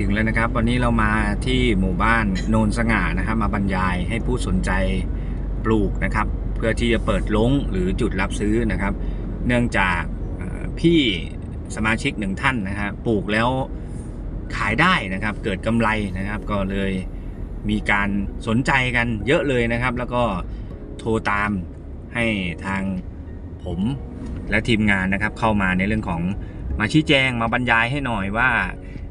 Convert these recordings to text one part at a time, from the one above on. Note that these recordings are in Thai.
ถึงแล้วนะครับ วันนี้เรามาที่หมู่บ้านโนนสง่านะครับ มาบรรยายให้ผู้สนใจปลูกนะครับ เพื่อที่จะเปิดลงหรือจุดรับซื้อนะครับ เนื่องจากพี่สมาชิกหนึ่งท่านนะฮะปลูกแล้วขายได้นะครับ เกิดกำไรนะครับ ก็เลยมีการสนใจกันเยอะเลยนะครับ แล้วก็โทรตามให้ทางผมและทีมงานนะครับ เข้ามาในเรื่องของมาชี้แจงมาบรรยายให้หน่อยว่า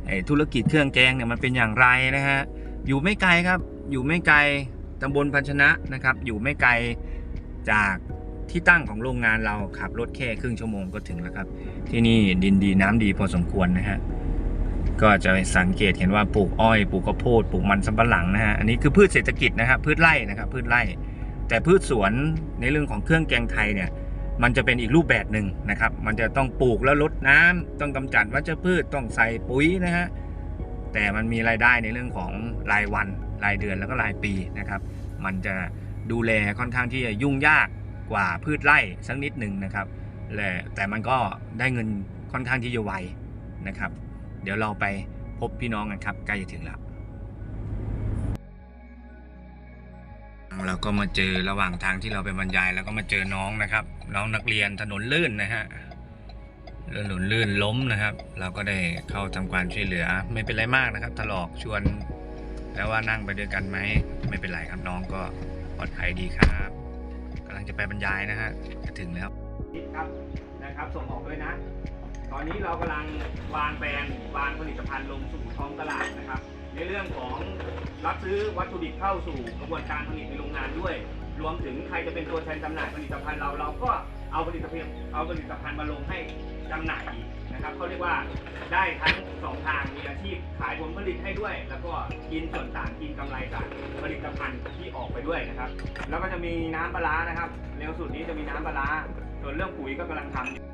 ไอ้ธุรกิจเครื่องแกงเนี่ยมันเป็นอย่างไรนะฮะอยู่ไม่ไกลครับ อยู่ไม่ไกลตำบลพันชนะนะครับ อยู่ไม่ไกลจากที่ตั้งของโรงงานเราขับรถแค่ครึ่งชั่วโมงก็ถึงแล้วครับ ที่นี่ดินดีน้ำดีพอสมควรนะฮะก็จะสังเกตเห็นว่าปลูกอ้อยปลูกข้าวโพดปลูกมันสำปะหลังนะฮะอันนี้คือพืชเศรษฐกิจนะครับพืชไร่นะครับพืชไร่ แต่พืชสวนในเรื่องของเครื่องแกงไทยเนี่ย มันจะเป็นอีกรูปแบบหนึ่งนะครับ มันจะต้องปลูกแล้วลดน้ำต้องกำจัดวัชพืชต้องใส่ปุ๋ยนะฮะแต่มันมีรายได้ในเรื่องของรายวันรายเดือนแล้วก็รายปีนะครับ มันจะดูแลค่อนข้างที่จะยุ่งยากกว่าพืชไร่สักนิดหนึ่งนะครับและแต่มันก็ได้เงินค่อนข้างที่จะไวนะครับ เดี๋ยวเราไปพบพี่น้องกันครับใกล้จะถึงแล้ว เราก็มาเจอระหว่างทางที่เราไปบรรยาย แล้วก็มาเจอน้องนะครับ น้องนักเรียนถนนลื่นนะฮะถนนลื่นล้มนะครับ เราก็ได้เข้าทำการช่วยเหลือ ไม่เป็นไรมากนะครับถลอกชวน แล้วว่านั่งไปด้วยกันไหมไม่เป็นไรครับน้องก็ปลอดภัยดีครับกำลังจะไปบรรยายนะฮะจะถึงแล้วครับนะครับส่งออกด้วยนะ ตอนนี้เรากำลังวางแบรนด์ วางผลิตภัณฑ์ลงสู่ท้องตลาดนะครับ ในเรื่องของรับซื้อวัตถุดิบเข้าสู่กระบวนการผลิตในโรงงานด้วย รวมถึงใครจะเป็นตัวแทนจำหน่ายผลิตภัณฑ์เราเราก็เอาผลิตภัณฑ์เอาผลิตภัณฑ์มาลงให้จำหน่ายอีกนะครับเขาเรียกว่าได้ทั้งสองทางมีอาชีพขายผลผลิตให้ด้วย แล้วก็กินส่วนต่างกินกำไรจากผลิตภัณฑ์ที่ออกไปด้วยนะครับ แล้วก็จะมีน้ำปลานะครับ เร็วสุดนี้จะมีน้ำปลาส่วนเรื่องปุ๋ยก็กำลังทำ